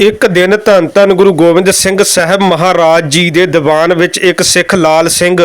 ਇੱਕ ਦਿਨ ਧੰਨ ਧੰਨ ਗੁਰੂ ਗੋਬਿੰਦ ਸਿੰਘ ਸਾਹਿਬ ਮਹਾਰਾਜ ਜੀ ਦੇ ਦੀਵਾਨ ਵਿੱਚ ਇੱਕ ਸਿੱਖ ਲਾਲ ਸਿੰਘ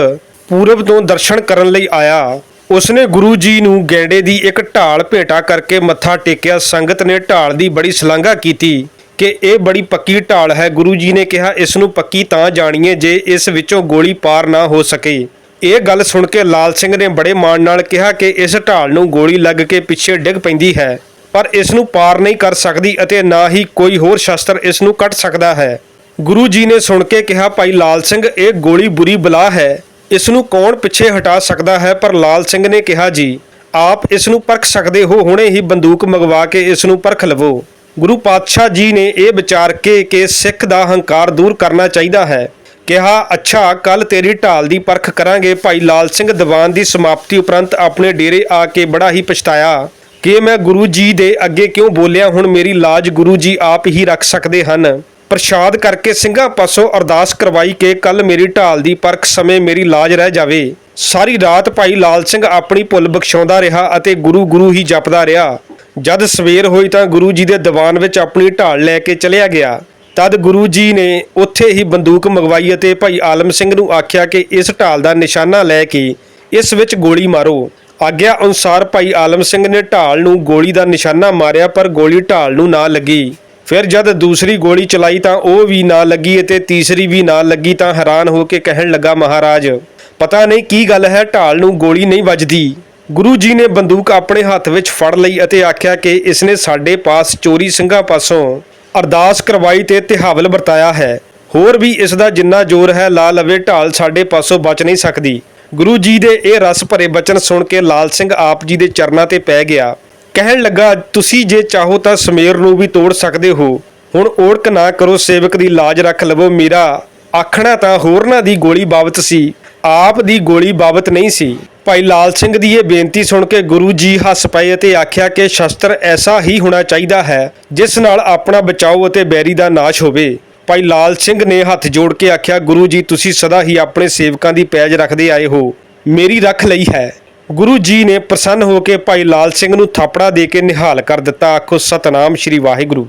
ਪੂਰਬ ਤੋਂ ਦਰਸ਼ਨ ਕਰਨ ਲਈ ਆਇਆ। ਉਸਨੇ ਗੁਰੂ ਜੀ ਨੂੰ ਗੈਂਡੇ ਦੀ ਇੱਕ ਢਾਲ ਭੇਟਾ ਕਰਕੇ ਮੱਥਾ ਟੇਕਿਆ। ਸੰਗਤ ਨੇ ਢਾਲ ਦੀ ਬੜੀ ਸ਼ਲਾਘਾ ਕੀਤੀ ਕਿ ਇਹ ਬੜੀ ਪੱਕੀ ਢਾਲ ਹੈ। ਗੁਰੂ ਜੀ ਨੇ ਕਿਹਾ, ਇਸ ਨੂੰ ਪੱਕੀ ਤਾਂ ਜਾਣੀਏ ਜੇ ਇਸ ਵਿੱਚੋਂ ਗੋਲੀ ਪਾਰ ਨਾ ਹੋ ਸਕੇ। ਇਹ ਗੱਲ ਸੁਣ ਕੇ ਲਾਲ ਸਿੰਘ ਨੇ ਬੜੇ ਮਾਣ ਨਾਲ ਕਿਹਾ ਕਿ ਇਸ ਢਾਲ ਨੂੰ ਗੋਲੀ ਲੱਗ ਕੇ ਪਿੱਛੇ ਡਿੱਗ ਪੈਂਦੀ ਹੈ। ਪਰ ਇਸ ਨੂੰ ਪਾਰ ਨਹੀਂ ਕਰ ਸਕਦੀ ਅਤੇ ਨਾ ਹੀ ਕੋਈ ਹੋਰ ਸ਼ਸਤਰ ਇਸ ਨੂੰ ਕੱਟ ਸਕਦਾ ਹੈ। ਗੁਰੂ ਜੀ ਨੇ ਸੁਣ ਕੇ ਕਿਹਾ, ਭਾਈ ਲਾਲ ਸਿੰਘ, ਇਹ ਗੋਲੀ ਬੁਰੀ ਬਲਾ ਹੈ। ਇਸ ਨੂੰ ਕੌਣ ਪਿੱਛੇ ਹਟਾ ਸਕਦਾ ਹੈ? ਪਰ ਲਾਲ ਸਿੰਘ ਨੇ ਕਿਹਾ, ਜੀ, ਆਪ ਇਸ ਨੂੰ ਪਰਖ ਸਕਦੇ ਹੋ। ਹੁਣੇ ਹੀ ਬੰਦੂਕ ਮੰਗਵਾ ਕੇ ਇਸ ਨੂੰ ਪਰਖ ਲਵੋ। ਗੁਰੂ ਪਾਤਸ਼ਾਹ ਜੀ ਨੇ ਇਹ ਵਿਚਾਰ ਕੇ ਕਿ ਸਿੱਖ ਦਾ ਹੰਕਾਰ ਦੂਰ ਕਰਨਾ ਚਾਹੀਦਾ ਹੈ। ਕਿਹਾ, ਅੱਛਾ, ਕੱਲ ਤੇਰੀ ਢਾਲ ਦੀ ਪਰਖ ਕਰਾਂਗੇ। ਭਾਈ ਲਾਲ ਸਿੰਘ ਦੀਵਾਨ ਦੀ ਸਮਾਪਤੀ ਉਪਰੰਤ ਆਪਣੇ ਡੇਰੇ ਆ ਕੇ ਬੜਾ ਹੀ ਪਛਤਾਇਆ। ਕਿ ਮੈਂ ਗੁਰੂ ਜੀ ਦੇ ਅੱਗੇ ਕਿਉਂ ਬੋਲਿਆ? ਹੁਣ ਮੇਰੀ ਲਾਜ ਗੁਰੂ ਜੀ ਆਪ ਹੀ ਰੱਖ ਸਕਦੇ ਹਨ। ਪ੍ਰਸ਼ਾਦ ਕਰਕੇ ਸਿੰਘਾਂ ਪਾਸੋਂ ਅਰਦਾਸ ਕਰਵਾਈ ਕਿ ਕੱਲ ਮੇਰੀ ਢਾਲ ਦੀ ਪਰਖ ਸਮੇਂ ਮੇਰੀ ਲਾਜ ਰਹਿ ਜਾਵੇ। ਸਾਰੀ ਰਾਤ ਭਾਈ ਲਾਲ ਸਿੰਘ ਆਪਣੀ ਭੁੱਲ ਬਖਸ਼ਾਉਂਦਾ ਰਿਹਾ ਅਤੇ ਗੁਰੂ ਗੁਰੂ ਹੀ ਜਪਦਾ ਰਿਹਾ। ਜਦ ਸਵੇਰ ਹੋਈ ਤਾਂ ਗੁਰੂ ਜੀ ਦੇ ਦੀਵਾਨ ਵਿੱਚ ਆਪਣੀ ਢਾਲ ਲੈ ਕੇ ਚਲਿਆ ਗਿਆ। ਤਦ ਗੁਰੂ ਜੀ ਨੇ ਉੱਥੇ ਹੀ ਬੰਦੂਕ ਮੰਗਵਾਈ ਅਤੇ ਭਾਈ ਆਲਮ ਸਿੰਘ ਨੂੰ ਆਖਿਆ ਕਿ ਇਸ ਢਾਲ ਦਾ ਨਿਸ਼ਾਨਾ ਲੈ ਕੇ ਇਸ ਵਿੱਚ ਗੋਲੀ ਮਾਰੋ। ਆਗਿਆ ਅਨੁਸਾਰ ਭਾਈ ਆਲਮ ਸਿੰਘ ਨੇ ਢਾਲ ਨੂੰ ਗੋਲੀ ਦਾ ਨਿਸ਼ਾਨਾ ਮਾਰਿਆ, ਪਰ ਗੋਲੀ ਢਾਲ ਨੂੰ ਨਾ ਲੱਗੀ। ਫਿਰ ਜਦ ਦੂਸਰੀ ਗੋਲੀ ਚਲਾਈ ਤਾਂ ਉਹ ਵੀ ਨਾ ਲੱਗੀ ਅਤੇ ਤੀਸਰੀ ਵੀ ਨਾ ਲੱਗੀ ਤਾਂ ਹੈਰਾਨ ਹੋ ਕੇ ਕਹਿਣ ਲੱਗਾ, ਮਹਾਰਾਜ, ਪਤਾ ਨਹੀਂ ਕੀ ਗੱਲ ਹੈ, ਢਾਲ ਨੂੰ ਗੋਲੀ ਨਹੀਂ ਵੱਜਦੀ। ਗੁਰੂ ਜੀ ਨੇ ਬੰਦੂਕ ਆਪਣੇ ਹੱਥ ਵਿੱਚ ਫੜ ਲਈ ਅਤੇ ਆਖਿਆ ਕਿ ਇਸਨੇ ਸਾਡੇ ਪਾਸ ਚੋਰੀ ਸਿੰਘਾਂ ਪਾਸੋਂ ਅਰਦਾਸ ਕਰਵਾਈ ਤੇ ਤਿਹਾਵਲ ਵਰਤਾਇਆ ਹੈ। ਹੋਰ ਵੀ ਇਸ ਦਾ ਜਿੰਨਾ ਜ਼ੋਰ ਹੈ, ਲਾ ਲਵੇ ਢਾਲ ਸਾਡੇ ਪਾਸੋਂ ਬਚ ਨਹੀਂ ਸਕਦੀ। ਗੁਰੂ ਜੀ ਦੇ ਇਹ ਰਸ ਭਰੇ ਬਚਨ ਸੁਣ ਕੇ ਲਾਲ ਸਿੰਘ ਆਪ ਜੀ ਦੇ ਚਰਨਾਂ ਤੇ ਪੈ ਗਿਆ। ਕਹਿਣ ਲੱਗਾ, ਤੁਸੀਂ ਜੇ ਚਾਹੋ ਤਾਂ ਸਮੇਰ ਨੂੰ ਵੀ ਤੋੜ ਸਕਦੇ ਹੋ। ਹੁਣ ਓੜਕ ਨਾ ਕਰੋ, ਸੇਵਕ ਦੀ ਲਾਜ ਰੱਖ ਲਵੋ ਮੀਰਾ। ਆਖਣਾ ਤਾਂ ਹੋਰਨਾਂ ਦੀ ਗੋਲੀ ਬਾਬਤ ਸੀ, ਆਪ ਦੀ ਗੋਲੀ ਬਾਬਤ ਨਹੀਂ ਸੀ। ਭਾਈ ਲਾਲ ਸਿੰਘ ਦੀ ਇਹ ਬੇਨਤੀ ਸੁਣ ਕੇ ਗੁਰੂ ਜੀ ਹੱਸ ਪਏ ਅਤੇ ਆਖਿਆ ਕਿ ਸ਼ਸਤਰ ਐਸਾ ਹੀ ਹੋਣਾ ਚਾਹੀਦਾ ਹੈ, ਜਿਸ ਨਾਲ ਆਪਣਾ ਬਚਾਓ ਅਤੇ ਬੈਰੀ ਦਾ ਨਾਸ਼ ਹੋਵੇ। ਭਾਈ ਲਾਲ ਸਿੰਘ ਨੇ ਹੱਥ ਜੋੜ ਕੇ ਆਖਿਆ, ਗੁਰੂ ਜੀ, ਤੁਸੀਂ ਸਦਾ ਹੀ ਆਪਣੇ ਸੇਵਕਾਂ ਦੀ ਪੈਜ ਰੱਖਦੇ ਆਏ ਹੋ। ਮੇਰੀ ਰੱਖ ਲਈ ਹੈ। ਗੁਰੂ ਜੀ ਨੇ ਪ੍ਰਸੰਨ ਹੋ ਕੇ ਭਾਈ ਲਾਲ ਸਿੰਘ ਨੂੰ ਥਾਪੜਾ ਦੇ ਕੇ ਨਿਹਾਲ ਕਰ ਦਿੱਤਾ। ਆਖੋ, ਸਤਨਾਮ ਸ੍ਰੀ ਵਾਹਿਗੁਰੂ।